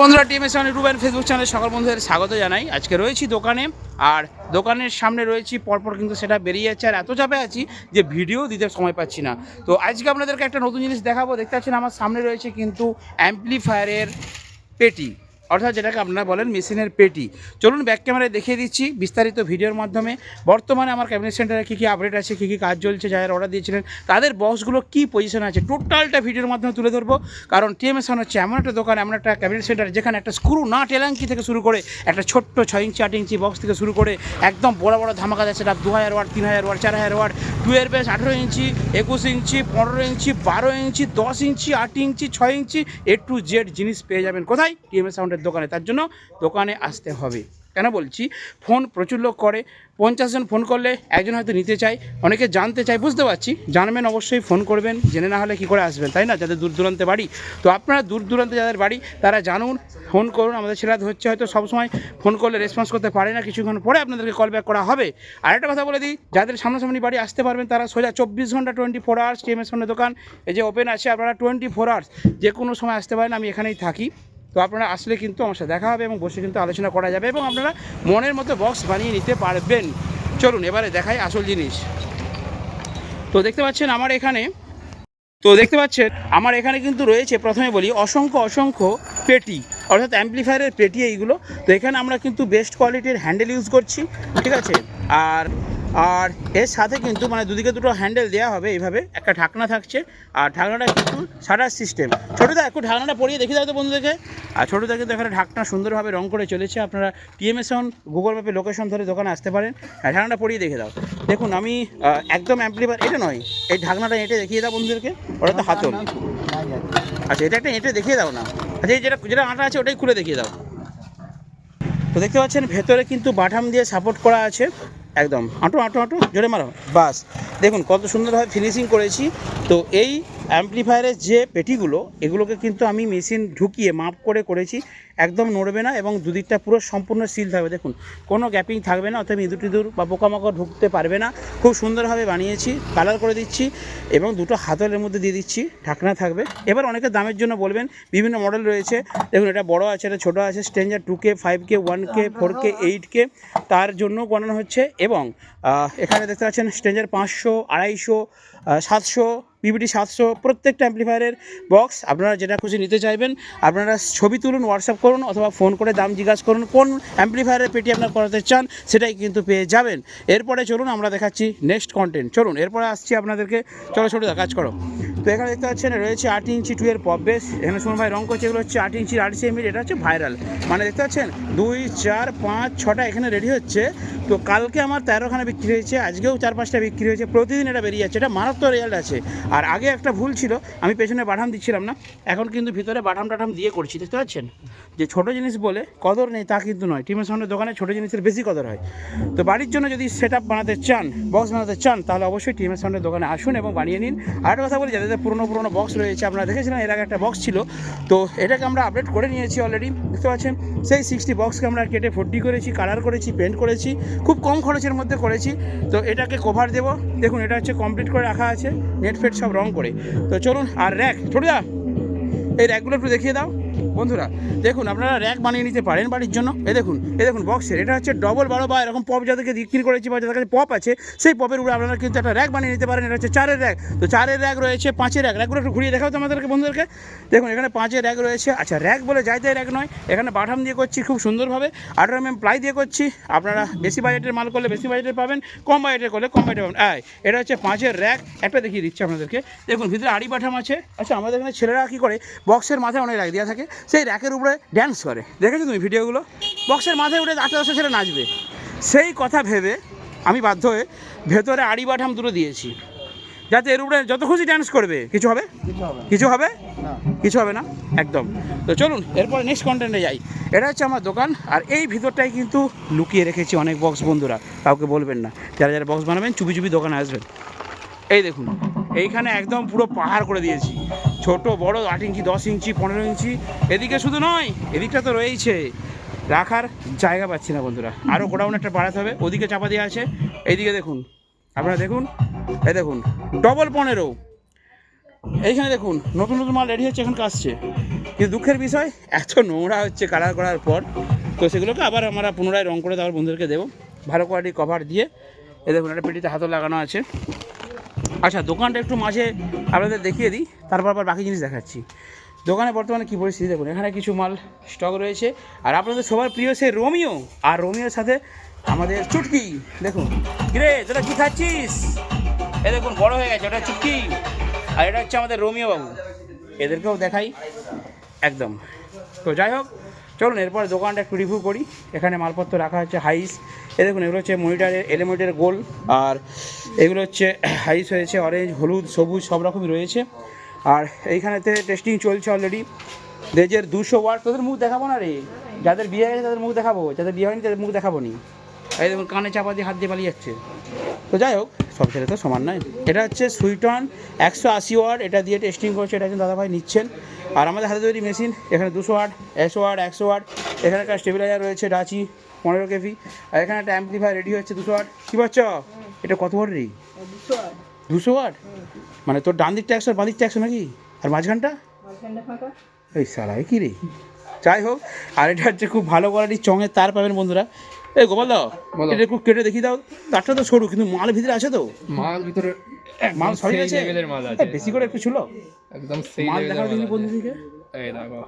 বন্ধুরা, TMS one Ruben Facebook চ্যানেলে সকল বন্ধুদের স্বাগত জানাই। আজকে রয়েছি দোকানে, আর দোকানের সামনে রয়েছি, পরপর কিন্তু সেটা বেরিয়ে যাচ্ছে। আর এত চাপে আছি যে ভিডিও দিতে সময় পাচ্ছি না। তো আজকে আপনাদেরকে একটা নতুন জিনিস দেখাবো। দেখতে পাচ্ছেন আমার সামনে রয়েছে কিন্তু অ্যাম্পলিফায়ারের পেটি। অর্থাৎ যেটাকে আপনারা বলেন মেশিনের পেটি। চলুন ব্যাক ক্যামেরায় দেখিয়ে দিচ্ছি বিস্তারিত ভিডিওর মাধ্যমে। বর্তমানে আমার ক্যাবিনেট সেন্টারে কী কী আপডেট আছে, কী কী কাজ চলছে, যারা অর্ডার দিয়েছিলেন, তাদের বক্সগুলো কী পজিশন আছে? টোটালটা ভিডিওর মাধ্যমে তুলে ধরবো। কারণ টিএমএস হচ্ছে এমন একটা দোকান, এমন একটা ক্যাবিনেট সেন্টার যেখানে একটা স্ক্রু না টেলাঙ্কি থেকে শুরু করে, একটা ছোট্ট ছয় ইঞ্চি, আট ইঞ্চি বক্স থেকে শুরু করে, একদম বড় বড় ধামাকা যাচ্ছে দু হাজার ওয়াট তিন হাজার ওয়াট চার হাজার ওয়াট টুয়েলভ বেস আঠেরো ইঞ্চি, একুশ ইঞ্চি, পনেরো ইঞ্চি, বারো ইঞ্চি, দশ ইঞ্চি, আট ইঞ্চি, ছয় ইঞ্চি এ টু জেড জিনিস পেয়ে যাবেন। কোথায়? টিএমএস সাউন্ডের দোকানে, তার জন্য দোকানে আসতে হবে। কেন বলছি? ফোন প্রচুর লোক করে, পঞ্চাশ জন ফোন করলে একজন হয়তো নিতে চায়, অনেকে জানতে চায়, বুঝতে পারছি। জানবেন অবশ্যই, ফোন করবেন, জেনে না হলে কী করে আসবেন, তাই না? যাদের দূর দূরান্তে বাড়ি। তো আপনারা দূর দূরান্তে যাদের বাড়ি, তারা জানুন, ফোন করুন। আমাদের ছেলেরা হচ্ছে হয়তো সবসময় ফোন করলে রেসপন্স করতে পারে না, কিছুক্ষণ পরে আপনাদেরকে কল ব্যাক করা হবে। আর একটা কথা বলে দিই, যাদের সামনাসামনি বাড়ি আসতে পারবেন, তারা সোজা চব্বিশ ঘণ্টা টোয়েন্টি ফোর আওয়ার্স টিএমএস ফোনের দোকান, এই যে ওপেন আছে, আপনারা টোয়েন্টি ফোর আওয়ার্স যে কোনো সময় আসতে পারেন, আমি এখানেই থাকি। তো আপনারা আসলে কিন্তু আমার সাথে দেখা হবে এবং বসে কিন্তু আলোচনা করা যাবে এবং আপনারা মনের মতো বক্স বানিয়ে নিতে পারবেন। চলুন, এবারে দেখাই আসল জিনিস। তো দেখতে পাচ্ছেন আমার এখানে, তো দেখতে পাচ্ছেন, আমার এখানে কিন্তু রয়েছে প্রথমে বলি অসংখ্য অসংখ্য পেটি, অর্থাৎ অ্যাম্পলিফায়ারের পেটি এইগুলো। তো এখানে আমরা কিন্তু বেস্ট কোয়ালিটির হ্যান্ডেল ইউজ করছি, ঠিক আছে? আর আর এর সাথে কিন্তু মানে দুদিকে দুটো হ্যান্ডেল দেওয়া হবে এইভাবে। একটা ঢাকনা থাকছে আর ঢাকনাটা কিন্তু সাটার সিস্টেম ছোটোদা একটু ঢাকনাটা পরিয়ে দেখে দাও তো বন্ধুদেরকে। আর ছোটোদা কিন্তু এখানে ঢাকনা সুন্দরভাবে রং করে চলেছে। আপনারা টিএমএস অন গুগল ম্যাপে লোকেশন ধরে দোকানে আসতে পারেন। আর ঢাকনাটা পরিয়ে দেখে দাও। দেখুন আমি একদম অ্যাম্পলিফায়ার এটা নয়। এই ঢাকনাটা এঁটে দেখিয়ে দাও বন্ধুদেরকে। ওটা তো হাতল। আচ্ছা এটা একটা এঁটে দেখিয়ে দাও না। আচ্ছা এই যেটা যেটা আটা আছে ওটাই খুলে দেখিয়ে দাও। তো দেখতে পাচ্ছেন, ভেতরে কিন্তু বাটাম দিয়ে সাপোর্ট করা আছে। একদম। আঁটো আঁটো আঁটো জোরে মারো। বাস। দেখুন, কত সুন্দরভাবে ফিনিশিং করেছি। তো এই অ্যাম্পলিফায়ারের যে পেটিগুলো, এগুলোকে কিন্তু আমি মেশিন ঢুকিয়ে মাপ করে করেছি, একদম নড়বে না এবং দুদিকটা পুরো সম্পূর্ণ সিল থাকবে। দেখুন, কোনো গ্যাপিং থাকবে না অর্থাৎ ইঁদুর টিঁদুর বা পোকামাকড় ঢুকতে পারবে না। খুব সুন্দরভাবে বানিয়েছি, কালার করে দিচ্ছি এবং দুটো হাতলের মধ্যে দিয়ে দিচ্ছি, ঢাকনা থাকবে। এবার অনেকে দামের জন্য বলবেন, বিভিন্ন মডেল রয়েছে। দেখুন, এটা বড় আছে, এটা ছোটো আছে stranger two K five K one K four K eight K তার জন্য বানানো হচ্ছে এবং এখানে দেখতে পাচ্ছেন স্ট্রেঞ্জার পাঁচশো, আড়াইশো সাতশো পিবিটি সাতশো প্রত্যেকটা অ্যাম্পলিফায়ারের বক্স আপনারা যেটা খুশি নিতে চাইবেন, আপনারা ছবি তুলুন হোয়াটসঅ্যাপ করুন অথবা ফোন করে দাম জিজ্ঞাসা করুন, কোন অ্যাম্পলিফায়ারের পেটি আপনার করাতে চান সেটাই কিন্তু পেয়ে যাবেন। এরপরে চলুন আমরা দেখাচ্ছি নেক্সট কন্টেন্ট চলুন, এরপরে আসছি আপনাদেরকে। চলো, ছোটো কাজ করো। তো এখানে দেখতে পাচ্ছেন, রয়েছে আট ইঞ্চি টুয়ের পপ বেস এখানে সময় ভাই, রং করছে, এগুলো হচ্ছে আট ইঞ্চি আট এমএল এটা হচ্ছে ভাইরাল মানে দেখতে পাচ্ছেন, দুই, চার, পাঁচ, ছটা এখানে রেডি হচ্ছে। তো কালকে আমার তেরোখানা বিক্রি হয়েছে, আজকেও চার পাঁচটা বিক্রি হয়েছে, প্রতিদিন এটা বেরিয়ে যাচ্ছে। এটা মারাত্মক রেজাল্ট আছে। আর আগে একটা ভুল ছিল, আমি পেছনে বাটাম দিচ্ছিলাম না, এখন কিন্তু ভিতরে বাটাম টাটাম দিয়ে করছি, দেখতে পাচ্ছেন? যে ছোটো জিনিস বলে কদর নেই, তা কিন্তু নয়। টিমের সামনে দোকানে ছোটো জিনিসের বেশি কদর হয়। তো বাড়ির জন্য যদি সেট বানাতে চান বক্স বানাতে চান, তাহলে অবশ্যই টিমের সামনে দোকানে আসুন এবং বানিয়ে নিন। আর কথা বলি, যাদের পুরনো পুরনো বক্স রয়েছে, আপনারা দেখেছিলেন এর আগে একটা বক্স ছিল। তো এটাকে আমরা আপডেট করে নিয়েছি অলরেডি দেখতে পাচ্ছেন? সেই সিক্সটি বক্সকে আমরা কেটে ফোর্টি করেছি কালার করেছি পেন্ট করেছি, খুব কম খরচের মধ্যে করেছি। তো এটাকে কভার দেবো। দেখুন, এটা হচ্ছে কমপ্লিট করে রাখা আছে। নেট ফেট সব রং করে। তো চলুন আর র্যাক ছোটো দা এই র্যাকগুলো একটু দেখিয়ে দাও। বন্ধুরা, দেখুন আপনারা র্যাক বানিয়ে নিতে পারেন বাড়ির জন্য। এ দেখুন এ দেখুন বক্সের এটা হচ্ছে ডবল বারো বা এরকম পপ যাদেরকে বিক্রি করেছি বা যাদের কাছে পপ আছে, সেই পপের উপরে আপনারা কিন্তু একটা র্যাক বানিয়ে নিতে পারেন। এটা হচ্ছে চারের র্যাক তো চারের র্যাক রয়েছে, পাঁচের র্যাক র্যাকগুলো একটু ঘুরিয়ে দেখাও তো আমাদেরকে, বন্ধুদেরকে। দেখুন, এখানে পাঁচের র্যাক রয়েছে। আচ্ছা র্যাক বলে যাইতে র্যাক নয়। এখানে বাটাম দিয়ে করছি খুব সুন্দরভাবে। আঠারো এম এম প্লাই দিয়ে করছি। আপনারা বেশি বাজেটের মাল করলে বেশি বাজেটের পাবেন, কম বাজেটের করলে কম বাজেটের পাবেন। আয় এটা হচ্ছে পাঁচের র্যাক একটা দেখিয়ে দিচ্ছি আপনাদেরকে। দেখুন, ভিতরে আড়ি বাটাম আছে। আচ্ছা আমাদের এখানে ছেলেরা কী করে বক্সের মাথায় অনেক র্যাক দেওয়া থাকে। সেই র্যাকের উপরে ড্যান্স করে। দেখেছ তুমি ভিডিওগুলো? বক্সের মাথায় উঠে আটটা দশটা ছেলে নাচবে। সেই কথা ভেবে আমি বাধ্য হয়ে ভেতরে আড়ি বাটাম দুটো দিয়েছি। যাতে এর উপরে যত খুশি ড্যান্স করবে। কিছু হবে? কিছু হবে কিছু হবে? না। একদম। তো চলুন এরপরে নেক্সট কন্টেন্টে যাই। এটা হচ্ছে আমার দোকান আর এই ভিতরটাই কিন্তু লুকিয়ে রেখেছি অনেক বক্স বন্ধুরা। কাউকে বলবেন না। যারা যারা বক্স বানাবেন চুপি চুপি দোকানে আসবেন। এই দেখুন এইখানে একদম পুরো পাহাড় করে দিয়েছি। ছোট, বড়, আট ইঞ্চি, দশ ইঞ্চি, পনেরো ইঞ্চি। এদিকে শুধু নয়, এদিকটা তো রয়েইছে। রাখার জায়গা পাচ্ছি না বন্ধুরা। আরও গোডাউন একটা বাড়াতে হবে, ওদিকে চাপা দেওয়া আছে। এইদিকে দেখুন, আপনারা দেখুন এই দেখুন ডবল পনেরো। এইখানে দেখুন, নতুন নতুন মাল রেডি হচ্ছে, এখন আসছে কিন্তু দুঃখের বিষয়, এত নোংরা হচ্ছে কালার করার পর। তো সেগুলোকে আবার আমরা পুনরায় রং করে দেওয়ার বন্ধুদেরকে দেবো। ভালো কোয়ালিটি কভার দিয়ে, এ দেখুন, একটা পেটিতে হাতও লাগানো আছে। আচ্ছা দোকানটা একটু মাঝে আপনাদের দেখিয়ে দিই, তারপর আবার বাকি জিনিস দেখাচ্ছি। দোকানে বর্তমানে কী পরিস্থিতি দেখুন, এখানে কিছু মাল স্টক রয়েছে। আর আপনাদের সবার প্রিয় সে রোমিও, আর রোমিওর সাথে আমাদের চুটকি, দেখুন। কিরে, তোরা কী খাচ্ছিস? এ দেখুন, বড় হয়ে গেছে, ওটা চুটকি। আর এটা হচ্ছে আমাদের রোমিও বাবু। এদেরকেও দেখাই, একদম। তো যাই হোক চলুন, এরপর দোকানটা একটু রিভিউ করি। এখানে মালপত্র রাখা হচ্ছে হাইস এ দেখুন, এগুলো হচ্ছে মনিটারের এলিমেন্টের গোল। আর এগুলো হচ্ছে হাইস হয়েছে অরেঞ্জ হলুদ, সবুজ, সব রকমই রয়েছে। আর এইখানেতে টেস্টিং চলছে অলরেডি দেজের দুশো ওয়াট তোদের মুখ দেখাবো না রে? যাদের বিয়ে হয়েছে তাদের মুখ দেখাবো। যাদের বিয়ে হয়নি, তাদের মুখ দেখাবো নি। এই দেখুন, কানে চাপা দিয়ে হাত দিয়ে পালিয়ে যাচ্ছে। তো যাই হোক সব ছেলে তো সমান নয়। এটা হচ্ছে সুইটন একশো আশি ওয়াট এটা দিয়ে টেস্টিং করছে এটা কিন্তু দাদাভাই নিচ্ছেন। আর আমাদের হাতে তৈরি মেশিন এখানে দুশো ওয়াট একশো ওয়াট একশো ওয়াট এখানে একটা স্টেবিলাইজার রয়েছে ডাচি পনেরো কেভি। আর এখানে একটা অ্যাম্পলিফায়ার রেডি হচ্ছে দুশো ওয়াট কী পাচ্ছ এটা কত ওয়াট রে? দুশো ওয়াট মানে তোর ডান দিকটা একশো বাঁ দিকটা একশো নাকি? আর মাঝখানটা? এই সারা কি রে? যাই হোক আর এটা হচ্ছে খুব ভালো কোয়ালিটির চঙের তার পাবেন বন্ধুরা। এই গোপাল দাও। এটা একটু কেটে দেখি দাও। তারটা তো সরু কিন্তু মাল ভিতরে আছে তো। মাল ভিতরে মাল সরি আছে মাল আছে বেশি করে একটু ছিল। একদম সেই মাল মাল দিনি আছে। বন্ধুদিকে এই দেখো।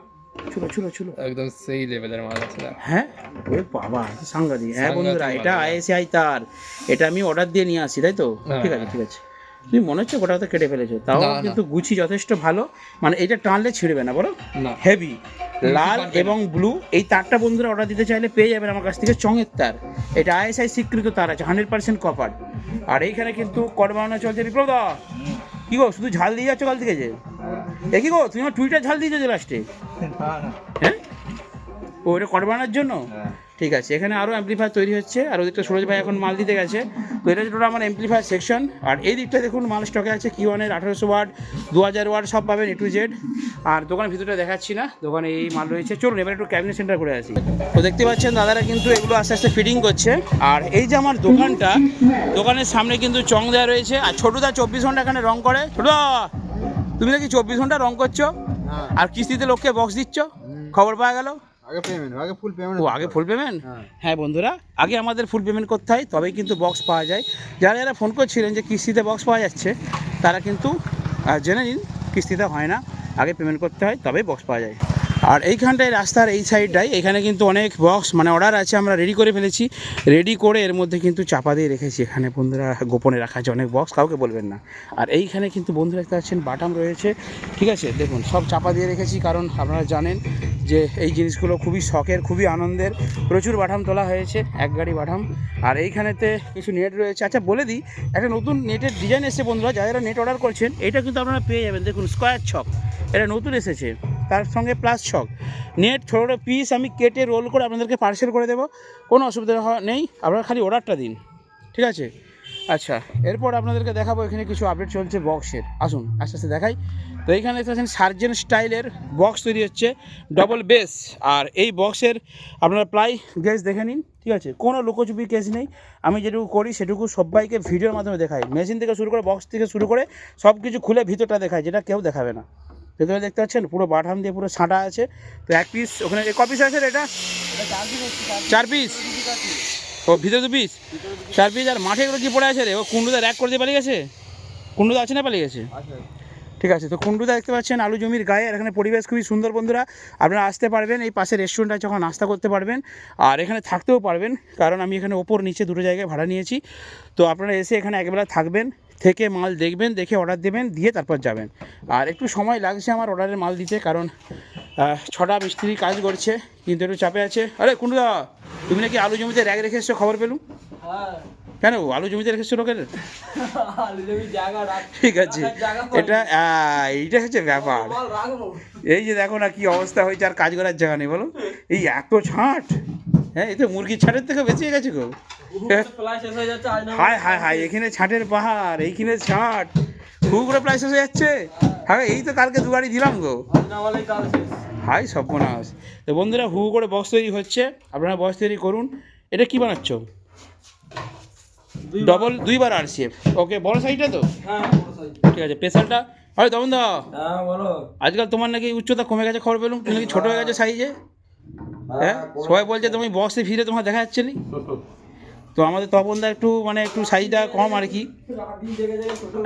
ছিল ছিল ছিল। একদম সেই লেভেলের মাল আছে হ্যাঁ? ওই বাবা সাংঘাতিক। হ্যাঁ বন্ধুরা এটা হ্যাঁ। আইএসআই তার। এটা আমি অর্ডার দিয়ে নিয়ে আসি তাই তো? হ্যাঁ, ঠিক আছে হ্যাঁ। ঠিক আছে। তুমি মনে হচ্ছে গোটা কেটে ফেলেছো। তাও। কিন্তু গুছি যথেষ্ট ভালো। মানে এটা টানলে ছিঁড়বে না বলো? হেভি লাল এবং ব্লু এই তারটা বন্ধুরা অর্ডার দিতে চাইলে পেয়ে যাবেন আমার কাছ থেকে চঙের তার। এটা আইএসআই স্বীকৃত তার আছে হান্ড্রেড পার্সেন্ট কপার আর এইখানে কিন্তু কর বানানো চলছে বিপ্লব দা। কি গো শুধু ঝাল দিয়ে যাচ্ছ কাল থেকে যে? এ কি গো তুমি আমার টুইটার ঝাল দিয়েছ যে লাস্টে হ্যাঁ? ও এটা কট বানানোর জন্য ঠিক আছে এখানে আরও অ্যাম্পলিফায়ার তৈরি হচ্ছে আর ওদিকটা সুরজ ভাই এখন মাল দিতে গেছে। তো এটা যেটা আমার অ্যাম্পলিফায়ার সেকশন আর এই দিকটা দেখুন মাল স্টকে আছে কি ওয়ানের আঠারোশো ওয়াট দু হাজার ওয়াট সব পাবেন এ টু জেড আর দোকানের ভিতরটা দেখাচ্ছি না দোকানে এই মাল রয়েছে। চলুন এবার একটু ক্যাবিনেট সেন্টার করে আসি। তো দেখতে পাচ্ছেন দাদারা কিন্তু এগুলো আস্তে আস্তে ফিটিং করছে। আর এই যে আমার দোকানটা দোকানের সামনে কিন্তু চং দেওয়া রয়েছে। আর ছোটুদা চব্বিশ ঘণ্টা এখানে রং করে। ছোটুদা তুমি নাকি চব্বিশ ঘণ্টা রং করছ? আর কিস্তিতে লোককে বক্স দিচ্ছ? খবর পাওয়া গেল? আগে পেমেন্ট আগে ফুল পেমেন্ট ও আগে ফুল পেমেন্ট হ্যাঁ। হ্যাঁ বন্ধুরা আগে আমাদের ফুল পেমেন্ট করতে হয় তবেই কিন্তু বক্স পাওয়া যায়। যারা যারা ফোন করছিলেন যে কিস্তিতে বক্স পাওয়া যাচ্ছে তারা কিন্তু জেনে নিন কিস্তিতে হয় না। আগে পেমেন্ট করতে হয় তবেই বক্স পাওয়া যায়। আর এইখানটায়, রাস্তার এই সাইডটায়, এখানে কিন্তু অনেক বক্স মানে অর্ডার আছে, আমরা রেডি করে ফেলেছি। রেডি করে এর মধ্যে কিন্তু চাপা দিয়ে রেখেছি। এখানে বন্ধুরা গোপনে রাখা আছে, অনেক বক্স কাউকে বলবেন না। আর এইখানে কিন্তু বন্ধুরা দেখতে পাচ্ছেন, বাটাম রয়েছে। ঠিক আছে, দেখুন, সব চাপা দিয়ে রেখেছি, কারণ আপনারা জানেন যে এই জিনিসগুলো খুবই শখের, খুবই আনন্দের। প্রচুর বাটাম তোলা হয়েছে, এক গাড়ি বাটাম। আর এইখানেতে কিছু নেট রয়েছে। আচ্ছা বলে দিই, একটা নতুন নেটের ডিজাইন এসেছে বন্ধুরা, যারা নেট অর্ডার করছেন, এটা কিন্তু আপনারা পেয়ে যাবেন। দেখুন স্কোয়ার ছক এটা নতুন এসেছে। তার সঙ্গে প্লাস ছক নেট ছোটো ছোটো পিস আমি কেটে রোল করে আপনাদেরকে পার্সেল করে দেবো। কোনো অসুবিধা নেই। আপনারা খালি অর্ডারটা দিন। ঠিক আছে? আচ্ছা এরপর আপনাদেরকে দেখাবো এখানে কিছু আপডেট চলছে বক্সের আসুন, আস্তে আস্তে দেখাই। তো এইখানে দেখতে পাচ্ছেন সার্জেন স্টাইলের বক্স তৈরি হচ্ছে ডবল বেস আর এই বক্সের আপনারা প্রায় গেস দেখে নিন। ঠিক আছে? কোনো লুকোচুপি কেস নেই। আমি যেটুকু করি, সেটুকু সবাইকে ভিডিওর মাধ্যমে দেখাই। মেশিন থেকে শুরু করে বক্স থেকে শুরু করে সব কিছু খুলে ভিতরটা দেখায় যেটা কেউ দেখাবে না। ভেতরে দেখতে পাচ্ছেন পুরো বাটাম দিয়ে পুরো ছাঁটা আছে। তো এক পিস ওখানে ক পিস আছে এটা? চার পিস ও ভিতরে দু পিস চার পিস আর মাঠে এগুলো কি পড়ে আছে রে? ও কুন্ডুদা র্যাক করে দিয়ে পালিয়ে গেছে? কুণ্ডুদা আছে না পালিয়ে গেছে? ঠিক আছে তো কুন্ডুদা দেখতে পাচ্ছেন আলু জমির গায়ে এখানে পরিবেশ খুবই সুন্দর বন্ধুরা। আপনারা আসতে পারবেন এই পাশে রেস্টুরেন্ট আছে যখন নাস্তা করতে পারবেন। আর এখানে থাকতেও পারবেন কারণ আমি এখানে ওপর নিচে দুটো জায়গায় ভাড়া নিয়েছি। তো আপনারা এসে এখানে একবেলা থাকবেন। থেকে মাল দেখবেন দেখে অর্ডার দেবেন দিয়ে তারপর যাবেন। আর একটু সময় লাগছে আমার অর্ডারের মাল দিতে কারণ ছটা মিস্ত্রি কাজ করছে কিন্তু একটু চাপে আছে। আরে কুন্ডুদা তুমি নাকি আলু জমিতে র্যাগ রেখে এসছো খবর পেলুম? কেন আলু জমিতে রেখেছো লোকের ঠিক আছে। এটা এইটা হচ্ছে ব্যাপার। এই যে দেখো না কি অবস্থা হয়েছে আর কাজ করার জায়গা নেই বলো? এই এত ছাঁট হ্যাঁ এই তো মুরগির ছাটের থেকে বেঁচে গেছে গো। হায়। হায় হায় এখানে ছাটের পাহাড় এইখানে ছাট। করে প্রায় শেষ হয়ে যাচ্ছে। হ্যাঁ এই তো কালকে দু গাড়ি দিলাম গো। হাই সর্বনাশ। তো বন্ধুরা হু করে বক্স তৈরি হচ্ছে। আপনারা বক্স তৈরি করুন। এটা কি বানাচ্ছ? ডবল দুইবার আর ওকে বড় সাইজটা তো? ঠিক আছে স্পেশালটা আরে তমন দা হ্যাঁ বলো। আজকাল তোমার নাকি উচ্চতা কমে গেছে খবর পেলুম। তুমি নাকি ছোট হয়ে গেছে সাইজে হ্যাঁ? সবাই বলছে তুমি বক্সে ফিরে তোমার দেখা যাচ্ছে নি? তো আমাদের তপনদা একটু মানে একটু সাইজটা কম আর কি।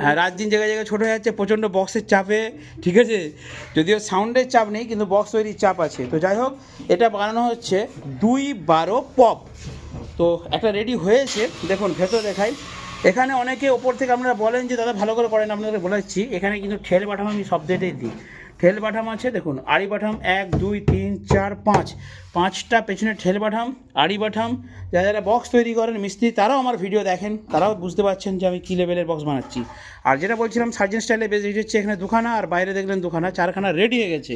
হ্যাঁ রাত দিন জায়গায় জায়গায় ছোটো হয়ে যাচ্ছে, প্রচণ্ড বক্সের চাপে, ঠিক আছে? যদিও সাউন্ডের চাপ নেই, কিন্তু বক্স তৈরির চাপ আছে। তো যাই হোক, এটা বানানো হচ্ছে দুই বারো পপ তো একটা রেডি হয়েছে, দেখুন, ভেতর দেখাই। এখানে অনেকে ওপর থেকে আপনারা বলেন যে, দাদা, ভালো করে করেন, আপনাদের বলেছি। এখানে কিন্তু ঠেল পাঠানো আমি সব দিয়েই দিই। ঠেল বাটাম আছে, দেখুন, আড়ি বাটাম এক, দুই, তিন, চার, পাঁচ। পাঁচটা পেছনে ঠেল বাটাম আড়ি বাটাম যারা যারা বক্স তৈরি করেন, মিস্ত্রি, তারাও আমার ভিডিও দেখেন। তারাও বুঝতে পারছেন যে আমি কী লেভেলের বক্স বানাচ্ছি। আর যেটা বলছিলাম সার্জেন স্টাইলে বেশ হচ্ছে এখানে দুখানা, আর বাইরে দেখলেন দুখানা, চারখানা রেডি হয়ে গেছে।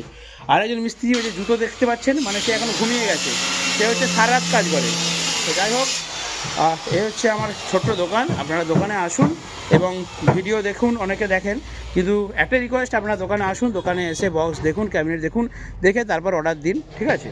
আর একজন মিস্ত্রি ওই যে জুতো দেখতে পাচ্ছেন মানে সে এখন ঘুমিয়ে গেছে। সে হচ্ছে সারা রাত কাজ করে। তো যাই হোক এ হচ্ছে আমার ছোট্ট দোকান, আপনারা দোকানে আসুন এবং ভিডিও দেখুন, অনেকে দেখেন। কিন্তু একটা রিকোয়েস্ট আপনারা দোকানে আসুন, দোকানে এসে বক্স দেখুন ক্যাবিনেট দেখুন, দেখে তারপর অর্ডার দিন, ঠিক আছে?